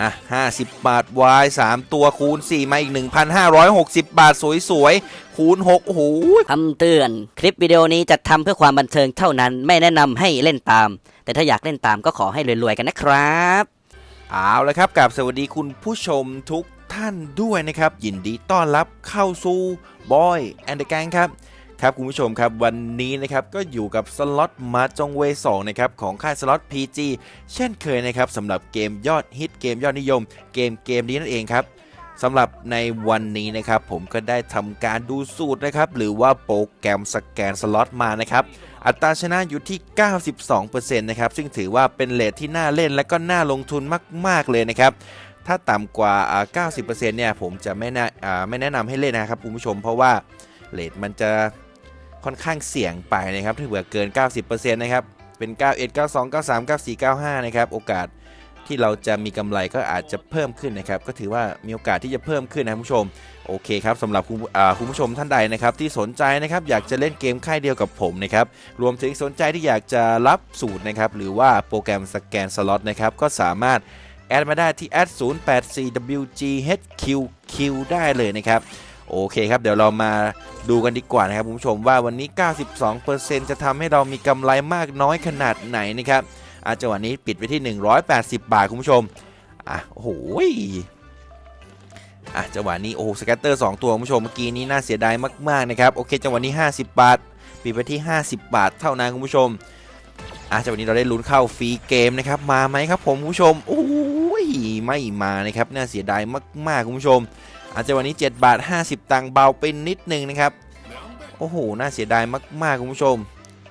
อะ50 บาท Y 3ตัวคูณ 4 มาอีก 1,560 บาทสวยๆ คูณ6โอ้โหคำเตือน คลิปวิดีโอนี้จัดทำเพื่อความบันเทิงเท่านั้น ไม่แนะนำให้เล่นตาม แต่ถ้าอยากเล่นตามก็ขอให้รวยๆกันนะครับ เอาละครับกับสวัสดีคุณผู้ชมทุกท่านด้วยนะครับ ยินดีต้อนรับเข้าสู่บอยแอนด์แกงครับ ครับคุณผู้ชมครับวันนี้นะครับก็อยู่กับสล็อตมาจงเว2นะครับของค่ายสล็อต PG เช่นเคยนะครับสำหรับเกมยอดฮิตเกมยอดนิยม เกมเกมนี้นั่นเองครับสำหรับในวันนี้นะครับผมก็ได้ทำการดูสูตรนะครับหรือว่าโปรแกรมสแกนสล็อตมานะครับอัตราชนะอยู่ที่ 92%นะครับซึ่งถือว่าเป็นเลทที่น่าเล่นและก็น่าลงทุนมาก ๆ เลยนะครับถ้าต่ำกว่าอ่า90%เนี่ยผมจะไม่แนะไม่แนะนำให้เล่นนะครับคุณผู้ชมเพราะว่าเลทมันจะ ค่อนข้างเสี่ยงไปนะครับถ้าเผื่อเกิน 90%นะครับเป็น 91 92 93 94 95 นะครับโอกาสที่เราจะมีกำไรก็อาจจะเพิ่มขึ้นนะครับ ก็ถือว่ามีโอกาสที่จะเพิ่มขึ้นนะคุณผู้ชม โอเคครับสำหรับคุณคุณผู้ชมท่านใดนะครับ ที่สนใจนะครับอยากจะเล่นเกมค่ายเดียวกับผมนะครับรวมถึงสนใจที่อยากจะรับสูตรนะครับหรือว่าโปรแกรมสแกนสล็อตนะครับก็สามารถแอดมาได้ที่ @084wghqq ได้เลยนะครับ โอเคครับ เดี๋ยวเรามาดูกันดีกว่านะครับคุณผู้ชมว่าวันนี้ 92%จะทำให้เรามีกำไรมากน้อยขนาดไหนนะครับอาจังหวะนี้ปิดไปที่ 180 บาทคุณผู้ชมอะโอ้โหอะจังหวะนี้โอ้โหสแกตเตอร์ 2 ตัวคุณผู้ชมเมื่อกี้นี้น่าเสียดายมากๆนะครับโอเคจังหวะนี้ 50 บาท ปิดไปที่ 50 บาท เท่านั้นคุณผู้ชมอะจังหวะนี้เราได้ลุ้นเข้าฟรีเกมนะครับมาไหมครับผมคุณผู้ชมโอ้ยไม่มานะครับน่าเสียดายมากๆคุณผู้ชม อะจังหวะนี้ 7 บาท 50 ตังค์เบาไปนิดนึงนะครับ โอ้โห น่าเสียดายมากๆคุณผู้ชม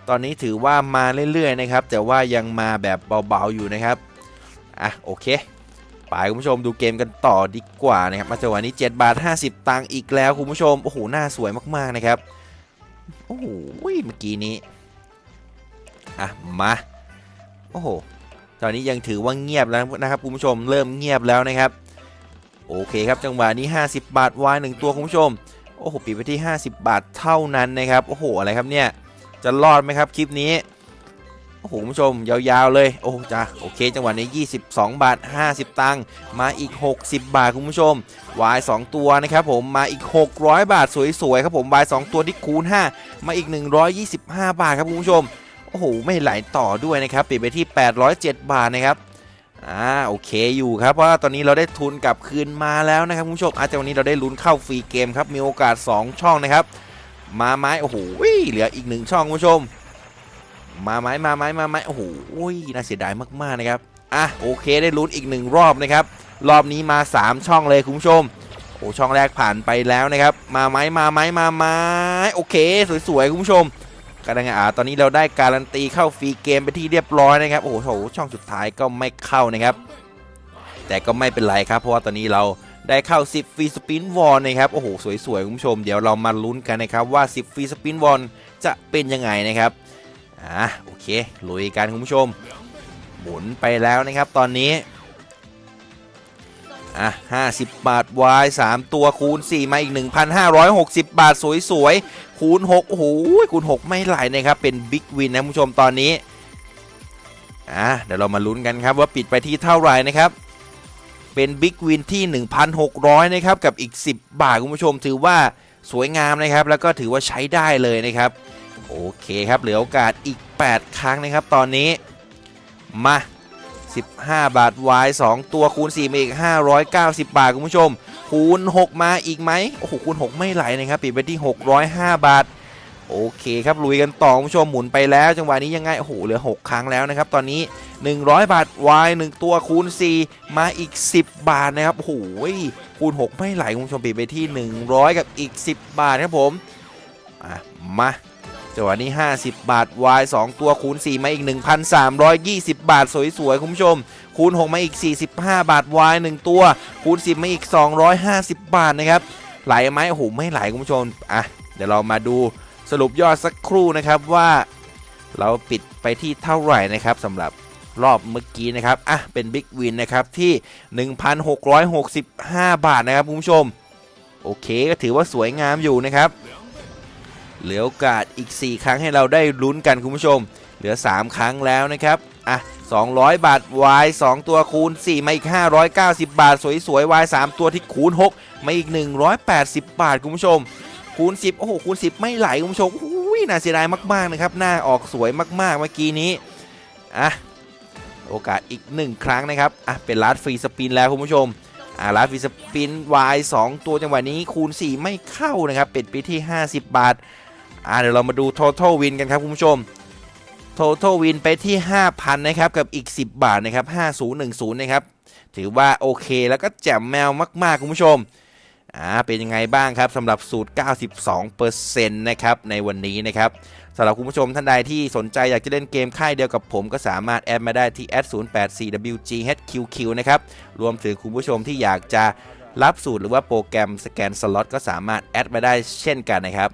ตอนนี้ถือว่ามาเรื่อยๆนะครับ แต่ว่ายังมาแบบเบาๆอยู่นะครับ อะโอเค ไปคุณผู้ชมดูเกมกันต่อดีกว่านะครับมาจังหวะนี้ 7 บาท 50 ตังค์อีกแล้วคุณผู้ชม โอ้โหหน้าสวยมากๆนะครับ โอ้โห เมื่อกี้นี้ อะ มา โอ้โห ตอนนี้ยังถือว่าเงียบแล้วนะครับคุณผู้ชม เริ่มเงียบแล้วนะครับ โอเคครับจังหวะนี้ 50 บาทวายหนึ่งตัวคุณผู้ชม โอ้โหปิดไปที่ 50 บาทเท่านั้นนะครับ โอ้โหอะไรครับเนี่ย จะรอดไหมครับคลิปนี้ โอ้โหคุณผู้ชมยาวๆเลย โอ้จ้าโอเค จังหวะนี้ 22 บาท 50 ตังค์มาอีก 60 บาทคุณผู้ชมวาย 2 ตัวนะครับผมมาอีก 600 บาทสวยๆครับผมวาย 2 ตัวที่คูณ 5 มาอีก 125 บาทครับคุณผู้ชม โอ้โหไม่ไหลต่อด้วยนะครับปิดไปที่ 807 บาทนะครับ อ่าโอเคอยู่ครับเพราะว่าตอนนี้เราได้ทุนกลับคืนมาแล้วนะครับคุณผู้ชมอาจจะวันนี้เราได้ลุ้นเข้าฟรีเกมครับมีโอกาส 2 ช่องนะครับ มาไม้โอ้โหเหลืออีกหนึ่งช่องคุณผู้ชม มาไหมมาไหมมาไหมโอ้โหน่าเสียดายมากๆนะครับอะโอเคได้ลุ้นอีกหนึ่งรอบนะครับรอบนี้มา 3 ช่องเลยคุณผู้ชมโอ้ช่องแรกผ่านไปแล้วนะครับ มาไหมมาไหมมาไหมโอเค สวยๆคุณผู้ชม กำลังอ่าตอนนี้เราได้การันตีเข้าฟรีเกมไปที่เรียบร้อยนะครับโอ้โหช่องสุดท้ายก็ไม่เข้านะครับ แต่ก็ไม่เป็นไรครับ เพราะว่าตอนนี้เราได้เข้า 10ฟรีสปินวอลนะครับโอ้โหสวยๆคุณผู้ชมเดี๋ยวเรามาลุ้นกันนะครับว่า 10ฟรีสปินวอลจะเป็นยังไงนะครับอะโอเคลุยกันคุณผู้ชมหมุนไปแล้วนะครับ ตอนนี้ อะ50 บาทวาย 3 ตัวคูณ 4 มาอีก 1,560 บาท สวย ๆ คูณ6โอ้โหคูณ 6 ไม่ไหลนะครับ เป็นบิ๊กวินนะคุณผู้ชมตอนนี้ อะเดี๋ยวเรามาลุ้นกันครับว่าปิดไปที่เท่าไหร่นะครับ เป็นบิ๊กวินที่ 1,600 นะครับ กับอีก 10 บาท คุณผู้ชมถือว่าสวยงามนะครับ แล้วก็ถือว่าใช้ได้เลยนะครับ โอเคครับเหลือโอกาสอีก 8 ครั้งนะครับตอนนี้มา 15 บาทวาย2ตัวคูณ4มาอีก 590 บาท คุณผู้ชม คูณ 6 มาอีกไหมโอ้โหคูณ 6 ไม่ไหลนะครับ ปิดไปที่ 605 บาท โอเคครับลุยกันต่อคุณผู้ชมหมุนไปแล้วจังหวะนี้ยังไงโอ้โหเหลือ 6 ครั้งแล้วนะครับ ตอนนี้ 100 บาทวาย1ตัวคูณ 4 มาอีก 10 บาทนะครับโอ้โหคูณ 6 ไม่ไหลคุณผู้ชมปิดไปที่ 100 กับอีก 10 บาทครับผมอะมา จังหวะนี้ 50 บาท Y 2 ตัวคูณ 4 มาอีก 1,320 บาท สวยๆ คุณผู้ชม คูณ 6 มาอีก 45 บาท Y 1 ตัว คูณ 10 มาอีก 250 บาทนะครับ ไหลไหมโอ้โหไม่ไหลคุณผู้ชม อะ เดี๋ยวเรามาดูสรุปยอดสักครู่นะครับว่าเราปิดไปที่เท่าไหร่นะครับสำหรับรอบเมื่อกี้นะครับ อะ เป็นบิ๊กวินนะครับที่ 1,665 บาทนะครับคุณผู้ชม โอเคก็ถือว่าสวยงามอยู่นะครับ เหลือโอกาสอีก 4 ครั้งให้เราได้ลุ้นกันคุณผู้ชม เหลือ 3 ครั้งแล้วนะครับอะ200 บาท Y 2ตัวคูณ 4 มาอีก 590 บาท สวยๆ Y 3ตัวที่คูณ 6 มาอีก 180 บาทคุณผู้ชม คูณ 10 โอ้โห คูณ 10 ไม่ไหลคุณผู้ชมอุ้ยน่าเสียดายมากๆนะครับ หน้าออกสวยมากๆเมื่อกี้นี้อะโอกาสอีก 1 ครั้งนะครับอะเป็นลัดฟรีสปินแล้วคุณผู้ชมอ่าลัดฟรีสปิน Y 2ตัวจังหวะนี้คูณ 4 ไม่เข้านะครับ เป็นไปที่ 50 บาท อ่าเดี๋ยวเรามาดู total win กันครับคุณผู้ชม total win ไปที่ 5,000 นะครับ กับอีก 10 บาทนะครับ 5010 นะครับ ถือว่าโอเคแล้วก็แจ่มแมวมากๆ คุณผู้ชมอ่าเป็นยังไงบ้างครับสำหรับสูตร 92%นะครับในวันนี้นะครับสำหรับคุณผู้ชมท่านใดที่สนใจอยากจะเล่นเกมค่ายเดียวกับผมก็สามารถแอดมาได้ที่ @084wghqq นะครับ รวมถึงคุณผู้ชมที่อยากจะรับสูตรหรือว่าโปรแกรมสแกนสล็อตก็สามารถแอดมาได้เช่นกันนะครับ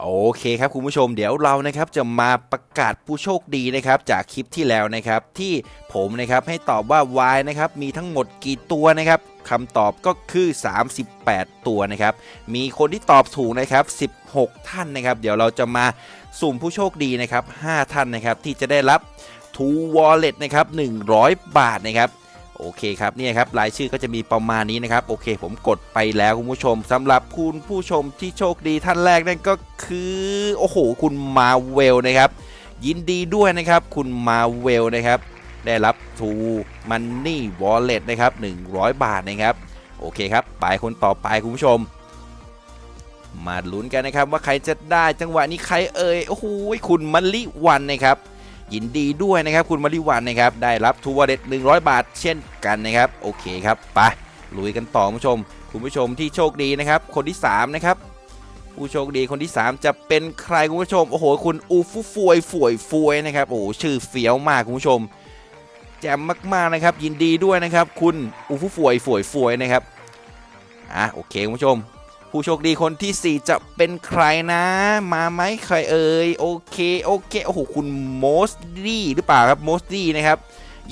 โอเคครับคุณผู้ชมเดี๋ยวเรานะครับจะมาประกาศผู้โชคดีนะครับจากคลิปที่แล้วนะครับ ที่ผมนะครับให้ตอบว่า Y นะครับมีทั้งหมดกี่ตัวนะครับคำตอบก็คือ 38 ตัวนะครับ มีคนที่ตอบถูกนะครับ 16 ท่านนะครับ เดี๋ยวเราจะมาสุ่มผู้โชคดีนะครับ 5 ท่านนะครับที่จะได้รับ True Wallet นะครับ 100 บาทนะครับ โอเคครับเนี่ยครับรายชื่อก็จะมีประมาณนี้นะครับ โอเค ผมกดไปแล้วคุณผู้ชมสำหรับคุณผู้ชมที่โชคดีท่านแรกนั่นก็คือโอ้โหคุณมาเวลนะครับ ยินดีด้วยนะครับ คุณมาเวลนะครับ ได้รับ True Money Wallet นะครับ100 บาทนะครับโอเคครับไปคนต่อไปคุณผู้ชม มาลุ้นกันนะครับว่าใครจะได้จังหวะนี้ใครเอ่ยโอ้โหคุณมะลิวันนะครับ ยินดีด้วยนะครับคุณมาริวันนะครับได้รับทูวอเด็ด 100 บาท เช่นกันนะครับโอเคครับไปลุยกันต่อคุณผู้ชม คุณผู้ชมที่โชคดีนะครับคนที่3นะครับผู้โชคดีคนที่ 3 จะเป็นใครคุณผู้ชมโอ้โหคุณอูฟูฟวยฟวยฟวยนะครับโอ้ชื่อเฟี้ยวมากคุณผู้ชมแจ่มมากๆนะครับ ยินดีด้วยนะครับ คุณอูฟูฟวยฟวยฟวยนะครับอะโอเคคุณผู้ชม ผู้โชคดีคนที่ 4 จะเป็นใครนะ มาไหมใครเอ่ยโอเคโอเคโอ้โหคุณโมสดี้หรือเปล่าครับโมสดี้นะครับ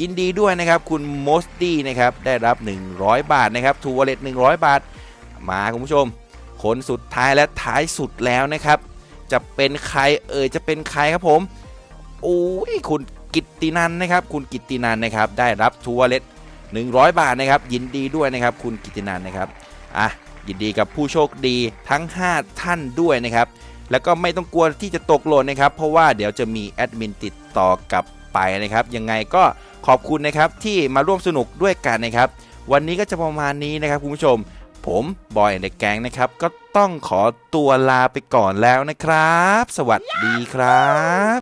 ยินดีด้วยนะครับคุณโมสดี้นะครับได้รับ 100 บาทนะครับทูวอลเล็ต100 บาท มาคุณผู้ชม คนสุดท้ายและท้ายสุดแล้วนะครับ จะเป็นใครเอ่ยจะเป็นใครครับผมโอ้ยคุณกิตตินันนะครับ คุณกิตตินันนะครับ ได้รับทูวอลเล็ต100 บาทนะครับ ยินดีด้วยนะครับ คุณกิตตินันนะครับอะ ยินดีกับผู้โชคดีทั้ง 5 ท่านด้วยนะครับ แล้วก็ไม่ต้องกลัวที่จะตกหล่นนะครับ เพราะว่าเดี๋ยวจะมีแอดมินติดต่อกลับไปนะครับ ยังไงก็ขอบคุณนะครับที่มาร่วมสนุกด้วยกันนะครับ วันนี้ก็จะประมาณนี้นะครับคุณผู้ชม ผมบอยในแกงนะครับ ก็ต้องขอตัวลาไปก่อนแล้วนะครับ สวัสดีครับ